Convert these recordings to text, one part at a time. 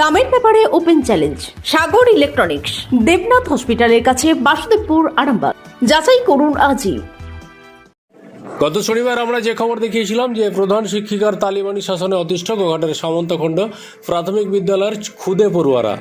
দামের ব্যাপারে open challenge, Sagar electronics, Debnath hospital কাছে বাসুদেবপুর, আরামবাগ। যাচাই করুন আজই। গত শনিবার আমরা যে খবর দেখিয়েছিলাম যে প্রধান শিক্ষিকার তালিবানি শাসনে অতিষ্ঠ গোঘাটের সামন্তখণ্ড প্রাথমিক বিদ্যালয়ের খুদে পড়ুয়ারা।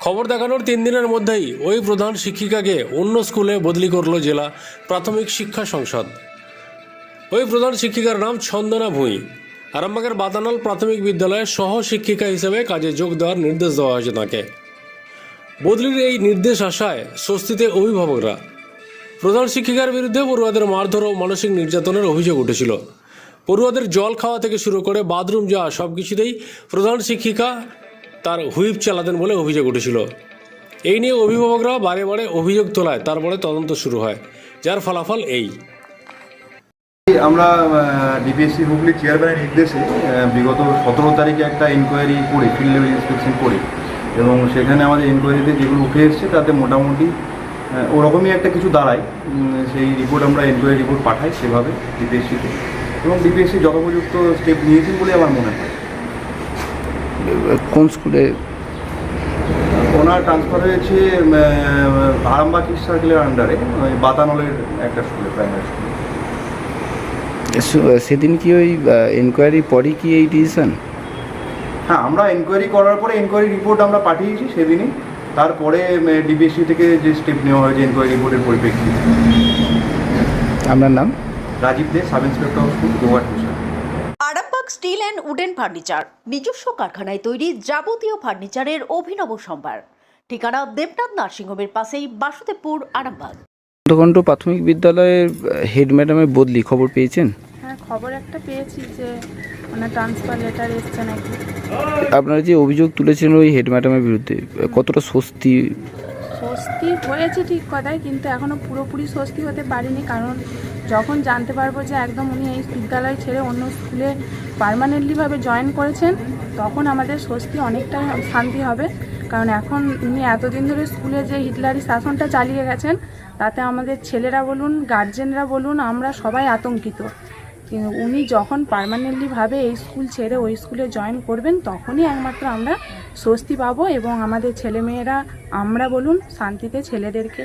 খবর দেখানোর তিন দিনের মধ্যেই ওই প্রধান শিক্ষিকাকে অন্য স্কুলে বদলি করল জেলা প্রাথমিক শিক্ষা সংসদ। ওই প্রধান শিক্ষিকার নাম ছন্দনা ভুঁই। আরামবাগের বাতানল প্রাথমিক বিদ্যালয়ে সহ শিক্ষিকা হিসেবে কাজে যোগ দেওয়ার নির্দেশ দেওয়া হয়েছে তাকে। বদলির এই নির্দেশ আসায় স্বস্তিতে অভিভাবকরা। প্রধান শিক্ষিকার বিরুদ্ধে পড়ুয়াদের মারধর ও মানসিক নির্যাতনের অভিযোগ উঠেছিল। পড়ুয়াদের জল খাওয়া থেকে শুরু করে বাথরুম যাওয়া সব কিছুতেই প্রধান শিক্ষিকা তার হুইপ চালাতেন বলে অভিযোগ উঠেছিল। এই নিয়ে অভিভাবকরা বারে বারে অভিযোগ তোলায়, তারপরে তদন্ত শুরু হয়, যার ফলাফল এই। আমরা ডিপিএসসি হুগলি চেয়ারম্যানের নির্দেশে বিগত সতেরো তারিখে একটা ইনকোয়ারি করি ফিল্ড লেভেল ইন্সপেকশন করি। এবং সেখানে আমাদের ইনকোয়ারিতে যেগুলো উঠে এসছে তাতে মোটামুটি ওরকমই একটা কিছু দাঁড়ায়। সেই রিপোর্ট আমরা ইনকোয়ারি রিপোর্ট পাঠাই সেভাবে ডিপিএসসিতে এবং ডিপিএসসি যথোপযুক্ত স্টেপ নিয়েছেন বলে আমার মনে হয়। কোন স্কুলে? ওনার ট্রান্সফার হয়েছে আরামবাগ সার্কেলের আন্ডারে বাতানলের একটা স্কুলে প্রাইমারি স্কুলে সেদিন কি ওই এনকোয়ারি পরই কি এই ডিসিশন হ্যাঁ আমরা এনকোয়ারি করার পরে এনকোয়ারি রিপোর্ট আমরা পাঠিয়েছি সেদিনই। তারপরে ডিবিএসসি থেকে যে স্টেপ নেওয়া হয়েছে এনকোয়ারি রিপোর্টের পরিপ্রেক্ষিতে। আপনার নাম? Rajib De sub inspector of school Arambagh steel and wooden furniture নিজস্ব কারখানায় তৈরি যাবতীয় ফার্নিচারের অভিনব সম্ভার। ঠিকানা দেবনাথ নার্সিংহোমের পাশেই বাসুদেবপুর আরামবাগ। খণ্ড প্রাথমিক বিদ্যালয়ের হেড ম্যাডামের বদলি খবর পেয়েছেন? খবর একটা পেয়েছি যে মানে ট্রান্সফার লেটার এসছে নাকি। আপনারা যে অভিযোগ তুলেছেন ওই হেড ম্যাডামের বিরুদ্ধে কতটা স্বস্তি? স্বস্তি হয়েছে ঠিক কথাই কিন্তু এখনও পুরোপুরি স্বস্তি হতে পারিনি কারণ যখন জানতে পারব যে একদম উনি এই বিদ্যালয় ছেড়ে অন্য স্কুলে পার্মানেন্টলিভাবে জয়েন করেছেন তখন আমাদের স্বস্তি অনেকটাই শান্তি হবে। কারণ এখন উনি এতদিন ধরে স্কুলে যে হিটলারি শাসনটা চালিয়ে গেছেন তাতে আমাদের ছেলেরা বলুন গার্জেনরা বলুন আমরা সবাই আতঙ্কিত। উনি যখন পার্মানেন্টলিভাবে এই স্কুল ছেড়ে ওই স্কুলে জয়েন করবেন তখনই একমাত্র আমরা স্বস্তি পাবো এবং আমাদের ছেলেমেয়েরা আমরা বলুন শান্তিতে ছেলেদেরকে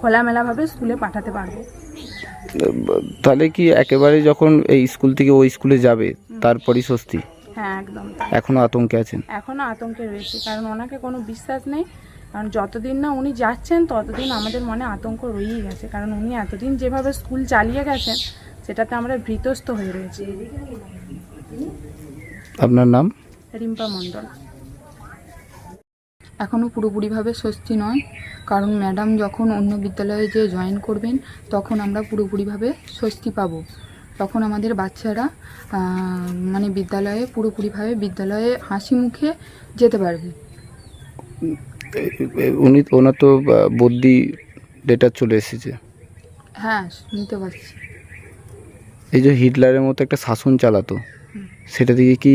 খোলামেলাভাবে স্কুলে পাঠাতে পারব। তাহলে কি একেবারে যখন এই স্কুল থেকে ওই স্কুলে যাবে তারপরই স্বস্তি? হ্যাঁ একদম। এখনও আতঙ্কে আছেন? এখনও আতঙ্কে রয়েছে কারণ ওনাকে কোনো বিশ্বাস নেই। কারণ যতদিন না উনি যাচ্ছেন ততদিন আমাদের মনে আতঙ্ক রয়েই গেছে। কারণ উনি এতদিন যেভাবে স্কুল চালিয়ে গেছেন সেটাতে আমরা ভীতস্ত হয়ে রয়েছি। আপনার নাম? রিম্পা মণ্ডল। এখনও পুরোপুরিভাবে স্বস্তি নয় কারণ ম্যাডাম যখন অন্য বিদ্যালয়ে যে জয়েন করবেন তখন আমরা পুরোপুরিভাবে স্বস্তি পাবো। তখন আমাদের বাচ্চারা মানে বিদ্যালয়ে পুরোপুরিভাবে বিদ্যালয়ে হাসি মুখে যেতে পারবে। উনি ওনার তো আহ, ডেটা চলে এসেছে। হ্যাঁ নিতে পারছি এই যে হিটলারের মতো একটা শাসন চালাতো সেটা থেকে কি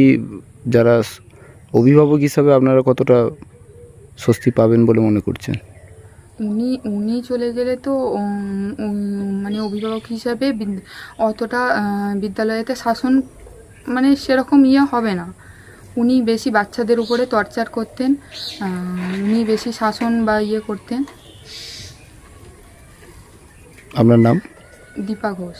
যারা অভিভাবক হিসাবে আপনারা কতটা স্বস্তি পাবেন বলে মনে করছেন? উনি উনি চলে গেলে তো মানে অভিভাবক হিসাবে অতটা বিদ্যালয়েতে শাসন মানে সেরকম ইয়ে হবে না। উনি বেশি বাচ্চাদের উপরে টর্চার করতেন উনি বেশি শাসন বা ইয়ে করতেন। আপনার নাম? দীপা ঘোষ।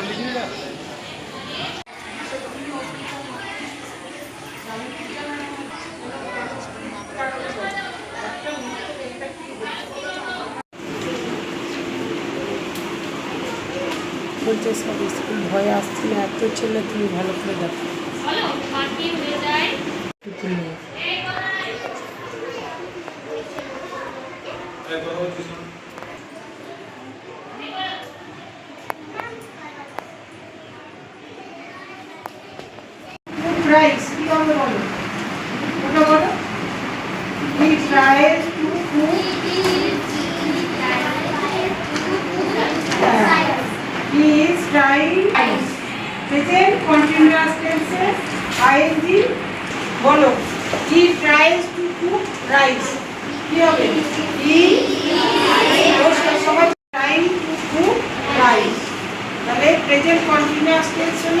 বলছে সব স্কুল ভয়ে আসছি না এত ছেলে তুমি ভালো করে দেখো দুটো মেয়ে। tries, কি হবে বলো ওটা বলো he tries to cook he is trying present continuous tenses ing বলো he tries to cook rice কি হবে ই সবাই টাইম টু কুক রাইস তাহলে প্রেজেন্ট কন্টিনিউয়াস টেন্সে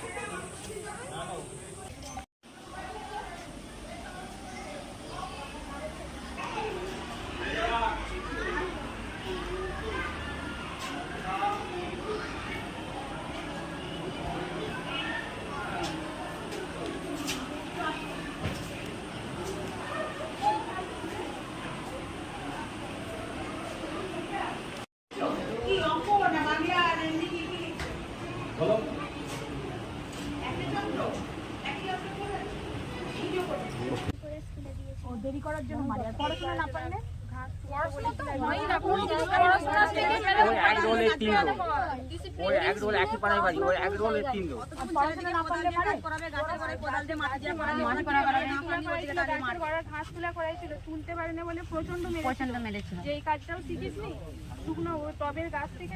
কি অঙ্ক না বাংলা আর এমনি কি কি একই যন্ত্র একই যন্ত্র করে ভিডিও করে ওই এক রোল একই পাড়ায় বাড়ি ওই এক রোলের তিন রোল ঘাস তোলা করাইছিল তুলতে পারে না বলে প্রচণ্ড প্রচণ্ড মেরেছিল যে এই কাজটাও শিখিস নি শুকনো টবের গাছ থেকে